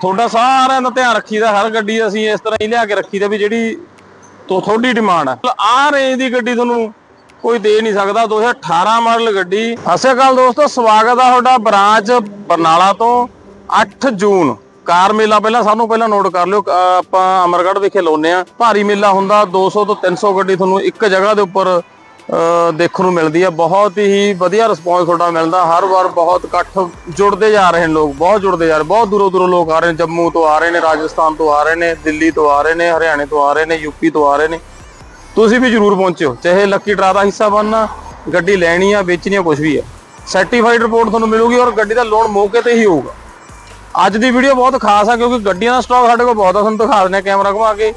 ਤੁਹਾਡਾ ਸਾਰਿਆਂ ਦਾ ਧਿਆਨ ਰੱਖੀਦਾ, ਹਰ ਗੱਡੀ ਅਸੀਂ ਇਸ ਤਰ੍ਹਾਂ ਹੀ ਲਿਆ ਕੇ ਰੱਖੀਦਾ ਵੀ ਜਿਹੜੀ ਤੋਂ ਥੋੜੀ ਡਿਮਾਂਡ ਹੈ ਆਹ ਰੇਂਜ ਦੀ ਗੱਡੀ ਤੁਹਾਨੂੰ ਕੋਈ ਦੇ ਨਹੀਂ ਸਕਦਾ 2018 ਮਾਡਲ ਗੱਡੀ। ਸਤਿ ਸ਼੍ਰੀ ਅਕਾਲ ਦੋਸਤੋ, ਸਵਾਗਤ ਆ ਤੁਹਾਡਾ ਬ੍ਰਾਂਚ ਬਰਨਾਲਾ ਤੋਂ 8 ਜੂਨ। ਕਾਰ ਮੇਲਾ ਪਹਿਲਾਂ ਸਾਨੂੰ ਪਹਿਲਾਂ ਨੋਟ ਕਰ ਲਿਓ ਆਪਾਂ ਅਮਰਗੜ੍ਹ ਵਿਖੇ ਲਾਉਨੇ ਆ ਭਾਰੀ ਮੇਲਾ ਹੁੰਦਾ 200 ਤੋਂ 300 ਗੱਡੀ ਤੁਹਾਨੂੰ ਇੱਕ ਜਗ੍ਹਾ ਦੇ ਉੱਪਰ ਦੇਖਣ ਨੂੰ ਮਿਲਦੀ ਹੈ ਬਹੁਤ ਹੀ ਵਧੀਆ ਰਿਸਪੌਂਸ ਤੁਹਾਡਾ ਮਿਲਦਾ। ਹਰ ਵਾਰ ਬਹੁਤ ਇਕੱਠ ਜੁੜਦੇ ਜਾ ਰਹੇ ਨੇ ਲੋਕ, ਬਹੁਤ ਜੁੜਦੇ ਜਾ ਰਹੇ। ਬਹੁਤ ਦੂਰੋਂ ਦੂਰੋਂ ਲੋਕ ਆ ਰਹੇ ਨੇ। ਜੰਮੂ ਤੋਂ ਆ ਰਹੇ ਨੇ, ਰਾਜਸਥਾਨ ਤੋਂ ਆ ਰਹੇ ਨੇ, ਦਿੱਲੀ ਤੋਂ ਆ ਰਹੇ ਨੇ, ਹਰਿਆਣੇ ਤੋਂ ਆ ਰਹੇ ਨੇ ਯੂਪੀ ਤੋਂ ਆ ਰਹੇ ਨੇ। ਤੁਸੀਂ ਵੀ ਜਰੂਰ ਪਹੁੰਚਿਓ, ਚਾਹੇ ਲੱਕੀ ਡਰਾ ਦਾ ਹਿੱਸਾ ਬਣਨਾ, ਗੱਡੀ ਲੈਣੀ ਆ, ਵੇਚਣੀ ਆ ਕੁਝ ਵੀ ਆ। ਸਰਟੀਫਾਈਡ ਰਿਪੋਰਟ ਤੁਹਾਨੂੰ ਮਿਲੂਗੀ ਔਰ ਗੱਡੀ ਦਾ ਲੋਨ ਮੌਕੇ ਤੇ ਹੀ ਹੋਊਗਾ। ਅੱਜ ਦੀ ਵੀਡੀਓ ਬਹੁਤ ਖਾਸ ਆ, ਕਿਉਂਕਿ ਗੱਡੀਆਂ ਦਾ ਸਟਾਕ ਸਾਡੇ ਕੋਲ ਬਹੁਤ ਆ। ਤੁਹਾਨੂੰ ਦਿਖਾ ਦਿੰਦੇ ਆ ਕੈਮਰਾ ਘੁਮਾ ਕੇ।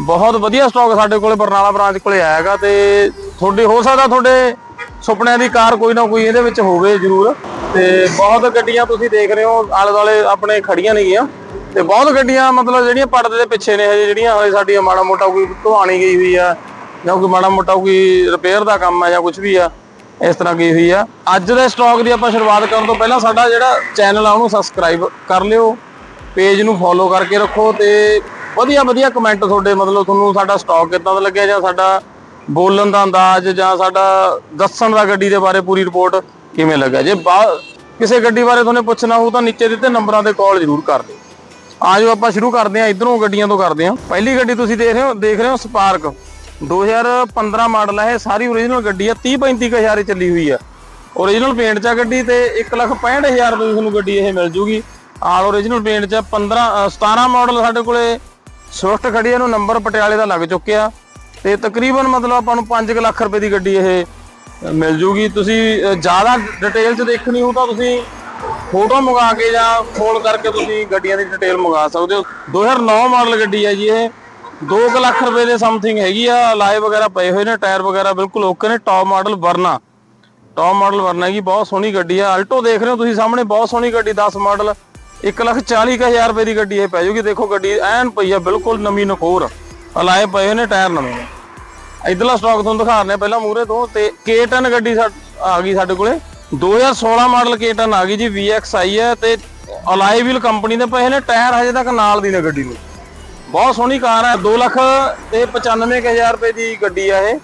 ਬਹੁਤ ਵਧੀਆ ਸਟਾਕ ਸਾਡੇ ਕੋਲੇ, ਬਰਨਾਲਾ ਬ੍ਰਾਂਚ ਕੋਲੇ ਆਇਆ ਹੈਗਾ ਤੇ ਤੁਹਾਡੇ ਹੋ ਸਕਦਾ ਤੁਹਾਡੇ ਸੁਪਨਿਆਂ ਦੀ ਕਾਰ ਕੋਈ ਨਾ ਕੋਈ ਇਹਦੇ ਵਿੱਚ ਹੋਵੇ ਜਰੂਰ। ਤੇ ਬਹੁਤ ਗੱਡੀਆਂ ਤੁਸੀਂ ਦੇਖ ਰਹੇ ਹੋ ਆਲੇ ਦੁਆਲੇ ਆਪਣੇ ਖੜੀਆਂ ਨੇਗੀਆਂ ਤੇ ਬਹੁਤ ਗੱਡੀਆਂ ਮਤਲਬ ਜਿਹੜੀਆਂ ਪਰਦੇ ਦੇ ਪਿੱਛੇ ਨੇ ਹਜੇ ਜਿਹੜੀਆਂ ਹਲੇ ਸਾਡੀਆਂ ਮਾੜਾ ਮੋਟਾ ਕੋਈ ਧੁਆਣੀ ਗਈ ਹੋਈ ਆ, ਜਾਂ ਕੋਈ ਮਾੜਾ ਮੋਟਾ ਕੋਈ ਰਿਪੇਅਰ ਦਾ ਕੰਮ ਆ ਜਾਂ ਕੁਝ ਵੀ ਆ, ਇਸ ਤਰ੍ਹਾਂ ਗਈ ਹੋਈ ਆ। ਅੱਜ ਦੇ ਸਟਾਕ ਦੀ ਆਪਾਂ ਸ਼ੁਰੂਆਤ ਕਰਨ ਤੋਂ ਪਹਿਲਾਂ ਸਾਡਾ ਜਿਹੜਾ ਚੈਨਲ ਆ ਉਹਨੂੰ ਸਬਸਕ੍ਰਾਈਬ ਕਰ ਲਿਓ ਪੇਜ ਨੂੰ ਫੋਲੋ ਕਰਕੇ ਰੱਖੋ ਤੇ ਵਧੀਆ ਵਧੀਆ ਕਮੈਂਟ ਤੁਹਾਡੇ ਮਤਲਬ ਤੁਹਾਨੂੰ ਸਾਡਾ ਸਟਾਕ ਕਿੱਦਾਂ ਦਾ ਲੱਗਿਆ ਜਾਂ ਸਾਡਾ ਬੋਲਣ ਦਾ ਅੰਦਾਜ਼ ਜਾਂ ਸਾਡਾ ਦੱਸਣ ਦਾ ਗੱਡੀ ਦੇ ਬਾਰੇ ਪੂਰੀ ਰਿਪੋਰਟ ਕਿਵੇਂ ਲੱਗਾ? ਜੇ ਬਾ- ਕਿਸੇ ਗੱਡੀ ਬਾਰੇ ਤੁਹਾਨੂੰ ਪੁੱਛਣਾ ਹੋਊ ਤਾਂ ਨੀਚੇ ਦਿੱਤੇ ਨੰਬਰਾਂ ਤੇ ਕਾਲ ਜ਼ਰੂਰ ਕਰ ਦਿਓ। ਆਜੋ ਆਪਾਂ ਸ਼ੁਰੂ ਕਰਦੇ ਹਾਂ ਇਧਰੋਂ ਗੱਡੀਆਂ ਤੋਂ ਕਰਦੇ ਹਾਂ। ਪਹਿਲੀ ਗੱਡੀ ਤੁਸੀਂ ਦੇਖ ਰਹੇ ਹੋ ਦੇਖ ਰਹੇ ਹੋ ਸਪਾਰਕ 2015 ਮਾਡਲ ਹੈ ਇਹ ਸਾਰੀ ਓਰੀਜਨਲ ਗੱਡੀ ਆ 30 35 ਹਜ਼ਾਰ ਚੱਲੀ ਹੋਈ ਆ। ਓਰੀਜਨਲ ਪੇਂਟ ਚ ਆ ਗੱਡੀ ਤੇ 165000 ਰੁਪਏ ਦੀ ਤੁਹਾਨੂੰ ਗੱਡੀ ਇਹ ਮਿਲ ਜੂਗੀ। ਆਲ ਓਰੀਜਨਲ ਪੇਂਟ ਚ 15 ਅ, 17 ਮਾਡਲ ਸਾਡੇ ਕੋਲੇ ਸਵਿਫਟ ਖੜੀ ਇਹਨੂੰ ਨੰਬਰ ਪਟਿਆਲੇ ਦਾ ਲੱਗ ਚੁੱਕਿਆ। ਤੇ ਤਕਰੀਬਨ ਮਤਲਬ ਆਪਾਂ ਨੂੰ 5 ਲੱਖ ਰੁਪਏ ਦੀ ਗੱਡੀ ਇਹ ਮਿਲ ਜੂਗੀ। ਤੁਸੀਂ ਜ਼ਿਆਦਾ ਡਿਟੇਲ ਚ ਦੇਖਣੀ ਹੋ ਤਾਂ ਤੁਸੀਂ ਫੋਟੋ ਮੰਗਾ ਕੇ ਜਾਂ ਫੋਨ ਕਰਕੇ ਤੁਸੀਂ ਗੱਡੀਆਂ ਦੀ ਡਿਟੇਲ ਮੰਗਾ ਸਕਦੇ ਹੋ। 2009 ਮਾਡਲ ਗੱਡੀ ਹੈ ਜੀ ਇਹ। 2 ਲੱਖ ਰੁਪਏ ਦੇ ਸਮਥਿੰਗ ਹੈਗੀ ਆ। ਲਾਏ ਵਗੈਰਾ ਪਏ ਹੋਏ ਨੇ, ਟਾਇਰ ਵਗੈਰਾ ਬਿਲਕੁਲ ਓਕੇ ਨੇ। Top model Verna. Top model Verna ਹੈਗੀ ਬਹੁਤ ਸੋਹਣੀ ਗੱਡੀ ਆ। ਅਲਟੋ ਦੇਖ ਰਹੇ ਹੋ ਤੁਸੀਂ ਸਾਹਮਣੇ, ਬਹੁਤ ਸੋਹਣੀ ਗੱਡੀ 10 ਮਾਡਲ 140000 ਰੁਪਏ ਦੀ ਗੱਡੀ ਇਹ ਪੈ ਜੂਗੀ। ਦੇਖੋ ਗੱਡੀ ਐਨ ਪਈ ਆ, ਬਿਲਕੁਲ ਨਵੀਂ ਨਖੋਰ। ਲਾਏ ਪਏ ਹੋਏ ਨੇ ਟਾਇਰ ਨਵੇਂ। ਨੇ ਇਧਰਲਾ ਸਟਾਕ ਤੁਹਾਨੂੰ ਦਿਖਾ ਰਹੇ ਪਹਿਲਾਂ ਮੂਰੇ ਤੋਂ, ਤੇ K10 ਗੱਡੀ ਆ ਗਈ ਸਾਡੇ ਕੋਲੇ। 2016 ਮਾਡਲ K10 ਆ ਗਈ ਜੀ VXI ਹੈ, ਤੇ ਅਲਾਈ ਵੀਲ ਕੰਪਨੀ ਦੇ ਪਏ ਨੇ, ਟਾਇਰ ਹਜੇ ਤੱਕ ਨਾਲ ਦੀ ਨੇ ਗੱਡੀ ਨੂੰ। ਬਹੁਤ ਸੋਹਣੀ ਕਾਰ ਹੈ 2 ਲੱਖ ਤੇ 95000 ਰੁਪਏ ਦੀ ਗੱਡੀ ਆ ਇਹ।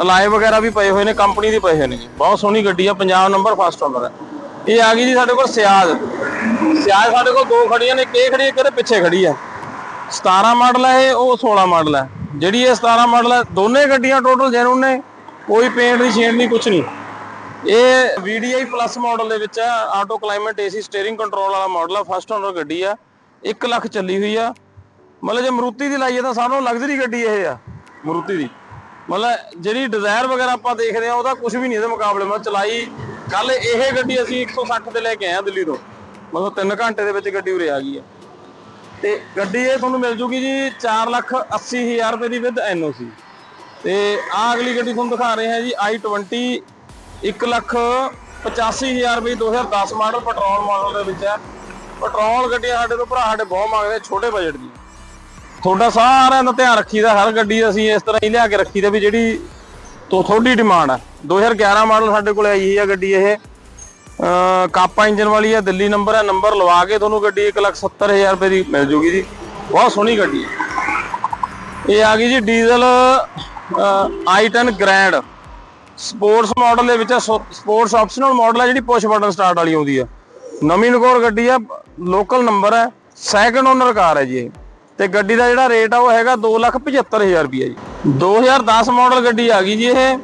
ਅਲਾਈ ਵਗੈਰਾ ਵੀ ਪਏ ਹੋਏ ਨੇ ਕੰਪਨੀ ਦੇ ਪਏ ਹੋਏ ਨੇ ਜੀ। ਬਹੁਤ ਸੋਹਣੀ ਗੱਡੀ ਆ, ਪੰਜਾਬ ਨੰਬਰ ਫਸਟ ਓਨਰ ਹੈ। ਇਹ ਆ ਗਈ ਜੀ ਸਾਡੇ ਕੋਲ ਸਿਆਜ। ਸਿਆਜ ਸਾਡੇ ਕੋਲ ਦੋ ਖੜੀਆਂ ਨੇ, ਇੱਕ ਇਹ ਖੜੀ ਹੈ ਕਿਹਦੇ ਪਿੱਛੇ ਖੜੀ ਹੈ। 17 ਮਾਡਲ ਹੈ ਇਹ, ਉਹ 16 ਮਾਡਲ ਹੈ ਜਿਹੜੀ ਇਹ 17 ਮਾਡਲ ਹੈ ਦੋਨੇ ਗੱਡੀਆਂ ਟੋਟਲ ਜੈਨੂਨ ਨੇ, ਕੋਈ ਪੇਂਟ ਦੀ ਛੇੜ ਨਹੀਂ ਕੁਝ ਨਹੀਂ। ਇਹ VDI ਪਲੱਸ ਮਾਡਲ ਦੇ ਵਿੱਚ ਹੈ auto climate AC steering control ਵਾਲਾ ਮਾਡਲ ਆ ਫਸਟ ਓਨਰ ਗੱਡੀ ਆ। 1 ਲੱਖ ਚੱਲੀ ਹੋਈ ਆ। ਮਤਲਬ ਜੇ ਮਰੂਤੀ ਦੀ ਲਾਈਏ ਤਾਂ ਸਾਰਿਆਂ ਨਾਲੋਂ ਲਗਜ਼ਰੀ ਗੱਡੀ ਇਹ ਆ, ਮਰੂਤੀ ਦੀ। ਮਤਲਬ ਜਿਹੜੀ ਡਿਜ਼ਾਇਰ ਵਗੈਰਾ ਆਪਾਂ ਦੇਖਦੇ ਆ, ਉਹਦਾ ਕੁਝ ਵੀ ਨਹੀਂ ਇਹਦੇ ਮੁਕਾਬਲੇ। ਮਤਲਬ ਚਲਾਈ ਕੱਲ ਇਹ ਗੱਡੀ ਅਸੀਂ 160 ਤੇ ਲੈ ਕੇ ਆਏ ਆ ਦਿੱਲੀ ਤੋਂ। ਮਤਲਬ 3 ਘੰਟੇ ਦੇ ਵਿੱਚ ਗੱਡੀ ਉਰੇ ਆ ਗਈ ਆ। ਤੇ ਗੱਡੀ ਇਹ ਤੁਹਾਨੂੰ ਮਿਲ ਜੂਗੀ ਜੀ 4 ਲੱਖ 80 ਹਜ਼ਾਰ ਰੁਪਏ ਦੀ ਵਿਦ ਐਨਓਸੀ। ਤੇ ਆ ਅਗਲੀ ਗੱਡੀ ਤੁਹਾਨੂੰ ਦਿਖਾ ਰਹੇ ਹਾਂ ਜੀ i20 1 ਲੱਖ 85 ਹਜ਼ਾਰ ਰੁਪਏ 2010 ਮਾਡਲ ਪੈਟਰੋਲ ਮਾਡਲ ਦੇ ਵਿੱਚ ਹੈ। ਪੈਟਰੋਲ ਗੱਡੀਆਂ ਸਾਡੇ ਤੋਂ ਭਰਾ, ਸਾਡੇ ਬਹੁਤ ਮੰਗਦੇ, ਛੋਟੇ ਬਜਟ ਦੀ। ਤੁਹਾਡਾ ਸਾਰਿਆਂ ਦਾ ਧਿਆਨ ਰੱਖੀਦਾ, ਹਰ ਗੱਡੀ ਅਸੀਂ ਇਸ ਤਰ੍ਹਾਂ ਹੀ ਲਿਆ ਕੇ ਰੱਖੀਦਾ ਵੀ ਜਿਹੜੀ ਤੋਂ ਥੋੜੀ ਡਿਮਾਂਡ ਹੈ 2011 ਮਾਡਲ ਸਾਡੇ ਕੋਲ ਆਈ ਹੋਈ ਆ ਗੱਡੀ ਇਹ। ਕਾਪਾ ਇੰਜਨ ਵਾਲੀ ਹੈ ਦਿੱਲੀ ਨੰਬਰ ਹੈ ਨੰਬਰ ਲਵਾ ਕੇ ਤੁਹਾਨੂੰ ਗੱਡੀ 170000 ਰੁਪਏ ਦੀ ਮਿਲ ਜੂਗੀ ਜੀ। ਬਹੁਤ ਸੋਹਣੀ ਗੱਡੀ ਹੈ ਇਹ ਆ ਗਈ ਜੀ diesel i10 grand sports model ਦੇ ਵਿੱਚ ਸਪੋਰਟਸ ਆਪਸ਼ਨਲ ਮਾਡਲ ਹੈ ਜਿਹੜੀ ਪੁਸ਼ ਬਟਨ ਸਟਾਰਟ ਵਾਲੀ ਆਉਂਦੀ ਆ। ਨਵੀਂ ਨਕੋਰ ਗੱਡੀ ਆ ਲੋਕਲ ਨੰਬਰ ਹੈ ਸੈਕੰਡ ਓਨਰ ਕਾਰ ਹੈ ਜੀ ਇਹ। ਤੇ ਗੱਡੀ ਦਾ ਜਿਹੜਾ ਰੇਟ ਆ, ਉਹ ਹੈਗਾ 275000 ਰੁਪਏ ਜੀ। 2010 ਮਾਡਲ ਗੱਡੀ ਆ ਗਈ ਜੀ ਇਹ।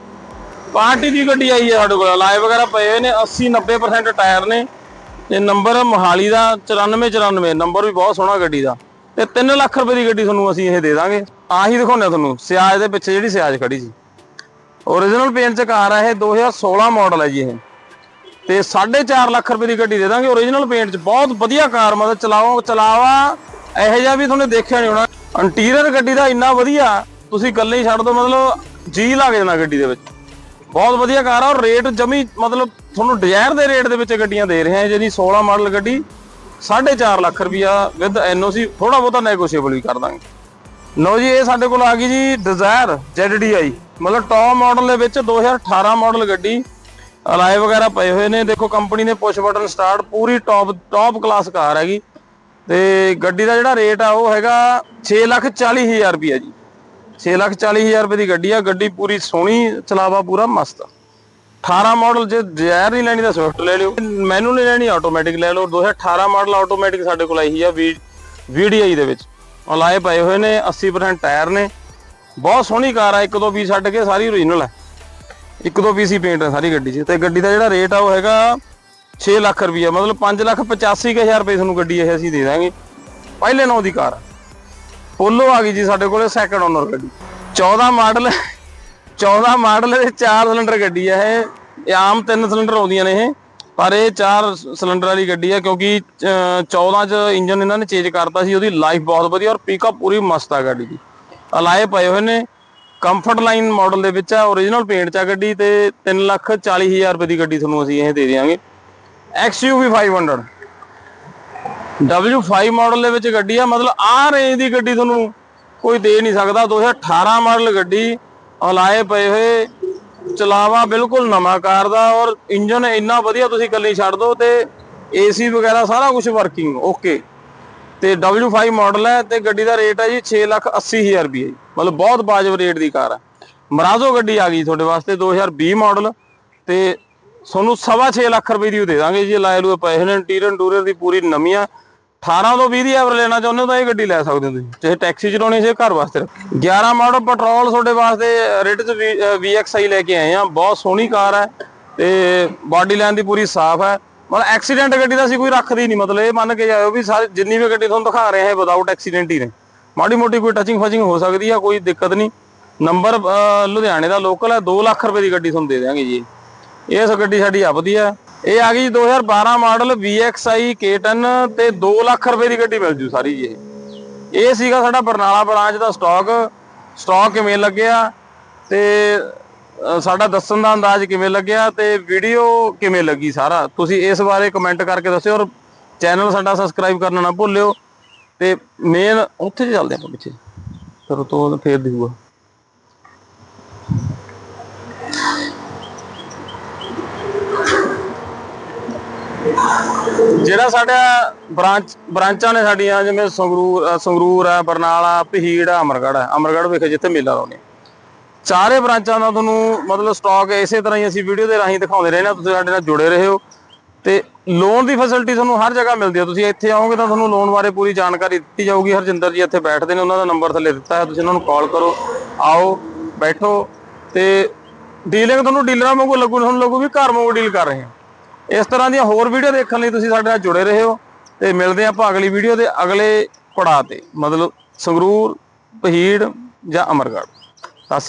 ਪਾਰਟੀ ਦੀ ਗੱਡੀ ਆਈ ਹੈ ਸਾਡੇ ਕੋਲ, ਲਾਏ ਵਗੈਰਾ ਪਏ ਹੋਏ ਨੇ 80 90% ਟਾਇਰ ਨੇ। ਤੇ ਨੰਬਰ ਮੋਹਾਲੀ ਦਾ 94 94 ਨੰਬਰ ਵੀ ਬਹੁਤ ਸੋਹਣਾ ਗੱਡੀ ਦਾ। ਤੇ 3 ਲੱਖ ਰੁਪਏ ਦੀ ਗੱਡੀ ਤੁਹਾਨੂੰ ਅਸੀਂ ਇਹ ਦੇ ਦਾਂਗੇ। ਆਹੀ ਦਿਖਾਉਂਦੇ ਹਾਂ ਤੁਹਾਨੂੰ, ਸਿਆਜ ਦੇ ਪਿੱਛੇ ਜਿਹੜੀ ਸਿਆਜ ਖੜੀ ਸੀ। ਓਰੀਜਨਲ ਪੇਂਟ ਚ ਕਾਰ ਆ ਇਹ 2016 ਮਾਡਲ ਹੈ ਜੀ ਇਹ। ਤੇ 4.5 ਲੱਖ ਰੁਪਏ ਦੀ ਗੱਡੀ ਦੇ ਦਾਂਗੇ ਓਰੀਜਨਲ ਪੇਂਟ ਚ। ਬਹੁਤ ਵਧੀਆ ਕਾਰ, ਮਤਲਬ ਚਲਾਓ, ਚਲਾਵਾ, ਇਹੋ ਜਿਹਾ ਵੀ ਤੁਹਾਨੂੰ ਦੇਖਿਆ ਨਹੀਂ ਹੋਣਾ। ਇੰਟੀਰੀਅਰ ਗੱਡੀ ਦਾ ਇੰਨਾ ਵਧੀਆ, ਤੁਸੀਂ ਗੱਲੇ ਹੀ ਛੱਡ ਦੋ ਮਤਲਬ ਜੀ ਲੱਗ ਜਾਣਾ ਗੱਡੀ ਦੇ ਵਿੱਚ। ਬਹੁਤ ਵਧੀਆ ਕਾਰ ਆ, ਔਰ ਰੇਟ ਜਮੀ ਮਤਲਬ ਤੁਹਾਨੂੰ ਡਿਜ਼ਾਇਰ ਦੇ ਰੇਟ ਦੇ ਵਿੱਚ ਗੱਡੀਆਂ ਦੇ ਰਹੇ ਆ। ਜਿਹੜੀ 16 ਮਾਡਲ ਗੱਡੀ 4.5 ਲੱਖ ਰੁਪਿਆ ਵਿਦ ਐਨਓਸੀ ਥੋੜਾ ਬਹੁਤਾ ਨੈਗੋਸ਼ੀਏਬਲ ਵੀ ਕਰ ਦਾਂਗੇ। ਲਓ ਜੀ, ਇਹ ਸਾਡੇ ਕੋਲ ਆ ਗਈ ਜੀ ਡਿਜ਼ਾਇਰ ZDI ਮਤਲਬ ਟੌਪ ਮਾਡਲ ਦੇ ਵਿੱਚ 2018 ਮਾਡਲ ਗੱਡੀ ਅਲਾਈ ਵਗੈਰਾ ਪਏ ਹੋਏ ਨੇ। ਦੇਖੋ ਕੰਪਨੀ ਨੇ ਪੁਸ਼ ਬਟਨ ਸਟਾਰਟ ਪੂਰੀ ਟੌਪ ਟੌਪ ਕਲਾਸ ਕਾਰ ਹੈਗੀ। ਤੇ ਗੱਡੀ ਦਾ ਜਿਹੜਾ ਰੇਟ ਆ, ਉਹ ਹੈਗਾ 640000 ਰੁਪਏ ਜੀ। 640000 ਰੁਪਏ ਦੀ ਗੱਡੀ ਆ, ਗੱਡੀ ਪੂਰੀ ਸੋਹਣੀ, ਚਲਾਵਾ ਪੂਰਾ ਮਸਤ 18 ਮਾਡਲ ਜੇ ਡਿਜ਼ਾਇਰ ਨਹੀਂ ਲੈਣੀ ਤਾਂ ਸਵਿਫਟ ਲੈ ਲਿਓ। ਮੈਨੂੰ ਨਹੀਂ ਲੈਣੀ ਆਟੋਮੈਟਿਕ ਲੈ ਲਓ। 2018 ਮਾਡਲ ਆਟੋਮੈਟਿਕ ਸਾਡੇ ਕੋਲ ਆਈ ਆ ਵੀਡੀਆਈ ਦੇ ਵਿੱਚ। ਉਹ ਲਾਏ ਪਏ ਹੋਏ ਨੇ 80% ਟਾਇਰ ਨੇ। ਬਹੁਤ ਸੋਹਣੀ ਕਾਰ ਆ, ਇੱਕ ਦੋ ਪੀਸ ਛੱਡ ਕੇ ਸਾਰੀ ਓਰੀਜਨਲ ਹੈ ਇੱਕ ਦੋ ਪੀਸ ਹੀ ਪੇਂਟ ਹੈ ਸਾਰੀ ਗੱਡੀ 'ਚ। ਤੇ ਗੱਡੀ ਦਾ ਜਿਹੜਾ ਰੇਟ ਆ, ਉਹ ਹੈਗਾ 6 ਲੱਖ ਰੁਪਈਆ। ਮਤਲਬ 5 ਲੱਖ 85 ਕੁ ਹਜ਼ਾਰ ਰੁਪਏ ਤੁਹਾਨੂੰ ਗੱਡੀ ਇਹ ਅਸੀਂ ਦੇ ਦਾਂਗੇ। ਪਹਿਲੇ ਨੌ ਦੀ ਕਾਰ ਆ। ਪੋਲੋ ਆ ਗਈ ਜੀ ਸਾਡੇ ਕੋਲੇ ਸੈਕੰਡ ਓਨਰ ਗੱਡੀ। 14 ਮਾਡਲ 14 ਮਾਡਲ ਦੇ 4 ਸਿਲੰਡਰ ਗੱਡੀ ਆ ਇਹ। ਆਮ 3 ਸਿਲੰਡਰ ਆਉਂਦੀਆਂ ਨੇ ਇਹ ਪਰ ਇਹ 4 ਸਿਲੰਡਰ ਵਾਲੀ ਗੱਡੀ ਆ ਕਿਉਂਕਿ ਅਹ, 14 ਚ ਇੰਜਨ ਇਹਨਾਂ ਨੇ ਚੇਂਜ ਕਰਤਾ ਸੀ ਉਹਦੀ ਲਾਈਫ ਬਹੁਤ ਵਧੀਆ ਔਰ ਪਿਕਅਪ ਪੂਰੀ ਮਸਤ ਆ ਗੱਡੀ ਦੀ। ਅਲਾਏ ਪਏ ਹੋਏ ਨੇ ਕੰਫਰਟ ਲਾਈਨ ਮਾਡਲ ਦੇ ਵਿੱਚ ਆ origignal ਪੇਂਟ ਚ ਆ ਗੱਡੀ ਤੇ 3 ਲੱਖ 40 ਹਜ਼ਾਰ ਰੁਪਏ ਦੀ ਗੱਡੀ ਤੁਹਾਨੂੰ ਅਸੀਂ ਇਹ ਦੇ ਦੇਵਾਂਗੇ XUV 500 W5 ਮਾਡਲ ਦੇ ਵਿੱਚ ਗੱਡੀ ਆ, ਮਤਲਬ ਆਹ ਰੇਂਜ ਦੀ ਗੱਡੀ ਤੁਹਾਨੂੰ ਕੋਈ ਦੇ ਨਹੀਂ ਸਕਦਾ। 2018 ਮਾਡਲ ਗੱਡੀ ਅਲਾਏ ਪਏ ਹੋਏ, ਚਲਾਵਾ ਬਿਲਕੁਲ ਨਵਾਂ ਕਾਰ ਦਾ ਔਰ ਇੰਜਨ ਇੰਨਾ ਵਧੀਆ ਤੁਸੀਂ ਕੱਲੀ ਛੱਡ ਦੋ ਤੇ ਏਸੀ ਵਗੈਰਾ ਸਾਰਾ ਕੁਝ ਵਰਕਿੰਗ ਓਕੇ ਤੇ W5 ਮਾਡਲ ਹੈ ਤੇ ਗੱਡੀ ਦਾ ਰੇਟ ਹੈ ਜੀ 6 ਲੱਖ 80 ਹਜ਼ਾਰ ਰੁਪਏ ਜੀ। ਮਤਲਬ ਬਹੁਤ ਵਾਜਬ ਰੇਟ ਦੀ ਕਾਰ ਹੈ ਮਰਾਜ਼ੋ ਗੱਡੀ ਆ ਗਈ ਤੁਹਾਡੇ ਵਾਸਤੇ 2020 ਮਾਡਲ ਤੇ ਤੁਹਾਨੂੰ ਸਵਾ 6 ਲੱਖ ਰੁਪਏ ਦੀ ਉਹ ਦੇ ਦਾਂਗੇ ਜੀ ਲਾਏ ਪਏ ਨੇ ਇੰਟੀਰੀਅਰ ਟੂਰੀਅਰ ਦੀ ਪੂਰੀ ਨਵੀਂ ਆ 18 ਤੋਂ 20 ਦੀ ਐਵਰ ਲੈਣਾ ਚਾਹੁੰਦੇ ਹੋ ਤਾਂ ਇਹ ਗੱਡੀ ਲੈ ਸਕਦੇ ਹੋ ਤੁਸੀਂ। ਚਾਹੇ ਟੈਕਸੀ ਚਲਾਉਣੀ ਚਾਹੇ ਘਰ ਵਾਸਤੇ 11 ਮਾਡਲ ਪੈਟਰੋਲ ਤੁਹਾਡੇ ਵਾਸਤੇ ਰੇਟ ਚ VXI ਲੈ ਕੇ ਆਏ ਆ। ਬਹੁਤ ਸੋਹਣੀ ਕਾਰ ਹੈ ਤੇ ਬਾਡੀ ਲਾਈਨ ਦੀ ਪੂਰੀ ਸਾਫ਼ ਹੈ। ਮਤਲਬ ਐਕਸੀਡੈਂਟ ਗੱਡੀ ਦਾ ਅਸੀਂ ਕੋਈ ਰੱਖਦੀ ਨਹੀਂ, ਮਤਲਬ ਇਹ ਮੰਨ ਕੇ ਜਾਇਓ ਵੀ ਸਾਰੀ ਜਿੰਨੀ ਵੀ ਗੱਡੀ ਤੁਹਾਨੂੰ ਦਿਖਾ ਰਹੇ ਹਾਂ ਵਿਦਆਊਟ ਐਕਸੀਡੈਂਟ ਹੀ ਨੇ। ਮਾੜੀ ਮੋਟੀ ਕੋਈ ਟੱਚਿੰਗ ਫਚਿੰਗ ਹੋ ਸਕਦੀ ਆ, ਕੋਈ ਦਿੱਕਤ ਨਹੀਂ। ਨੰਬਰ ਲੁਧਿਆਣੇ ਦਾ ਲੋਕਲ ਹੈ 2 ਲੱਖ ਰੁਪਏ ਦੀ ਗੱਡੀ ਤੁਹਾਨੂੰ ਦੇ ਦਿਆਂਗੇ ਜੀ। ਇਹ ਗੱਡੀ ਸਾਡੀ ਆਪਦੀ ਹੈ। ਇਹ ਆ ਗਈ 2012 ਮਾਡਲ VXI K10 ਤੇ 2 ਲੱਖ ਰੁਪਏ ਦੀ ਗੱਡੀ ਮਿਲ ਜੂ ਸਾਰੀ ਇਹ। ਇਹ ਸੀਗਾ ਸਾਡਾ ਬਰਨਾਲਾ ਬ੍ਰਾਂਚ ਦਾ ਸਟਾਕ ਸਟਾਕ ਕਿਵੇਂ ਲੱਗਿਆ ਤੇ ਸਾਡਾ ਦੱਸਣ ਦਾ ਅੰਦਾਜ਼ ਕਿਵੇਂ ਲੱਗਿਆ ਤੇ ਵੀਡੀਓ ਕਿਵੇਂ ਲੱਗੀ ਸਾਰਾ। ਤੁਸੀਂ ਇਸ ਬਾਰੇ ਕਮੈਂਟ ਕਰਕੇ ਦੱਸਿਓ ਔਰ ਚੈਨਲ ਸਾਡਾ ਸਬਸਕ੍ਰਾਈਬ ਕਰਨਾ ਨਾ ਭੁੱਲਿਓ। ਤੇ ਮੇਨ ਉੱਥੇ ਚੱਲਦੇ ਆਪਾਂ ਪਿੱਛੇ। ਫਿਰ ਤੋਂ ਫੇਰ ਦਿਖੂਗਾ। ਜਿਹੜਾ ਸਾਡਾ ਬ੍ਰਾਂਚ ਬ੍ਰਾਂਚਾਂ ਨੇ ਸਾਡੀਆਂ, ਜਿਵੇਂ ਸੰਗਰੂਰ ਸੰਗਰੂਰ ਆ ਬਰਨਾਲਾ ਪਹੀੜ ਆ ਅਮਰਗੜ੍ਹ ਆ ਅਮਰਗੜ੍ਹ ਵਿਖੇ ਜਿੱਥੇ ਮੇਲਾ ਲਾਉਂਦੇ ਚਾਰੇ ਬ੍ਰਾਂਚਾਂ ਦਾ ਤੁਹਾਨੂੰ ਮਤਲਬ ਸਟਾਕ ਇਸੇ ਤਰ੍ਹਾਂ ਹੀ ਅਸੀਂ ਵੀਡੀਓ ਦੇ ਰਾਹੀਂ ਦਿਖਾਉਂਦੇ ਰਹਿੰਦੇ ਤੁਸੀਂ ਸਾਡੇ ਨਾਲ ਜੁੜੇ ਰਹੇ। ਹੋ ਤੇ ਲੋਨ ਦੀ ਫੈਸਿਲਿਟੀ ਤੁਹਾਨੂੰ ਹਰ ਜਗ੍ਹਾ ਮਿਲਦੀ ਹੈ। ਤੁਸੀਂ ਇੱਥੇ ਆਓਗੇ ਤਾਂ ਤੁਹਾਨੂੰ ਲੋਨ ਬਾਰੇ ਪੂਰੀ ਜਾਣਕਾਰੀ ਦਿੱਤੀ ਜਾਊਗੀ। ਹਰਜਿੰਦਰ ਜੀ ਇੱਥੇ ਬੈਠਦੇ ਨੇ, ਉਹਨਾਂ ਦਾ ਨੰਬਰ ਥੱਲੇ ਦਿੱਤਾ ਹੈ। ਤੁਸੀਂ ਉਹਨਾਂ ਨੂੰ ਕਾਲ ਕਰੋ। ਆਓ, ਬੈਠੋ। ਤੇ ਡੀਲਿੰਗ ਤੁਹਾਨੂੰ ਡੀਲਰਾਂ ਵਾਂਗੂ ਲੱਗੂ, ਤੁਹਾਨੂੰ ਲੱਗੂ ਵੀ ਘਰ ਵਾਂਗੂ ਡੀਲ ਕਰ ਰਹੇ ਹਾਂ। ਇਸ ਤਰ੍ਹਾਂ ਦੀਆਂ ਹੋਰ ਵੀਡੀਓ ਦੇਖਣ ਲਈ ਤੁਸੀਂ ਸਾਡੇ ਨਾਲ ਜੁੜੇ ਰਹੋ ਤੇ ਮਿਲਦੇ ਹਾਂ ਆਪਾਂ ਅਗਲੀ ਵੀਡੀਓ ਦੇ ਅਗਲੇ ਪੜਾਅ ਤੇ। ਮਤਲਬ ਸੰਗਰੂਰ ਪਹੀੜ ਜਾਂ ਅਮਰਗੜ੍ਹ। ਸਤਿ